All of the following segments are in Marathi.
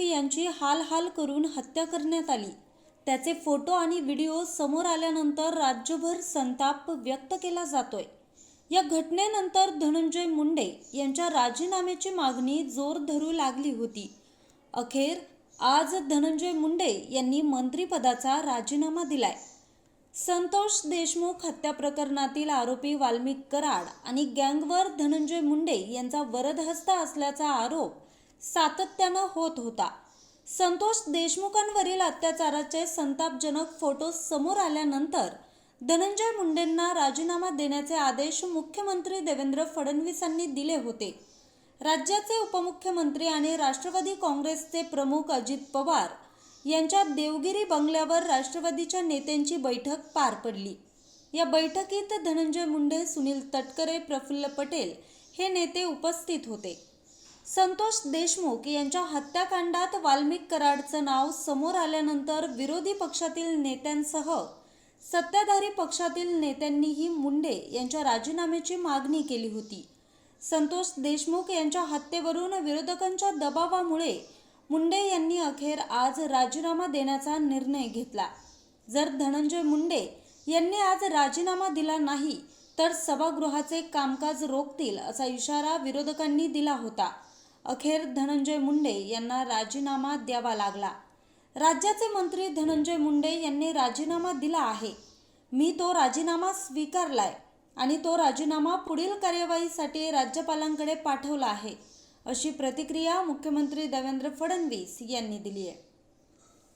यांची हाल हाल करून हत्या करण्यात आली. त्याचे फोटो आणि व्हिडिओ समोर आल्यानंतर राज्यभर संताप व्यक्त केला जातोय. या घटनेनंतर धनंजय मुंडे यांच्या राजीनाम्याची मागणी जोर धरू लागली होती. अखेर आज धनंजय मुंडे यांनी मंत्रिपदाचा राजीनामा दिलाय. संतोष देशमुख हत्या प्रकरणातील आरोपी वाल्मिक कराड आणि गँगवर धनंजय मुंडे यांचा वरदहस्त असल्याचा आरोप सातत्यानं होत होता. संतोष देशमुखांवरील अत्याचाराचे संतापजनक फोटो समोर आल्यानंतर धनंजय मुंडेंना राजीनामा देण्याचे आदेश मुख्यमंत्री देवेंद्र फडणवीसांनी दिले होते. राज्याचे उपमुख्यमंत्री आणि राष्ट्रवादी काँग्रेसचे प्रमुख अजित पवार यांच्या देवगिरी बंगल्यावर राष्ट्रवादीच्या नेत्यांची बैठक पार पडली. या बैठकीत धनंजय मुंडे सुनील तटकरे प्रफुल्ल पटेल हे नेते उपस्थित होते. संतोष देशमुख यांच्या हत्याकांडात वाल्मिक कराडचं नाव समोर आल्यानंतर विरोधी पक्षातील नेत्यांसह सत्ताधारी पक्षातील नेत्यांनीही मुंडे यांच्या राजीनाम्याची मागणी केली होती. संतोष देशमुख यांच्या हत्येवरून विरोधकांच्या दबावामुळे मुंडे यांनी अखेर आज राजीनामा देण्याचा निर्णय घेतला. जर धनंजय मुंडे यांनी आज राजीनामा दिला नाही तर सभागृहाचे कामकाज रोखतील असा इशारा विरोधकांनी दिला होता. अखेर धनंजय मुंडे यांना राजीनामा द्यावा लागला. राज्याचे मंत्री धनंजय मुंडे यांनी राजीनामा दिला आहे. मी तो राजीनामा स्वीकारलाय आणि तो राजीनामा पुढील कार्यवाहीसाठी राज्यपालांकडे पाठवला आहे अशी प्रतिक्रिया मुख्यमंत्री देवेंद्र फडणवीस यांनी दिली आहे.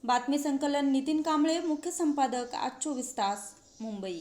बातमी संकलन नितीन कांबळे मुख्य संपादक आज चोवीस तास मुंबई.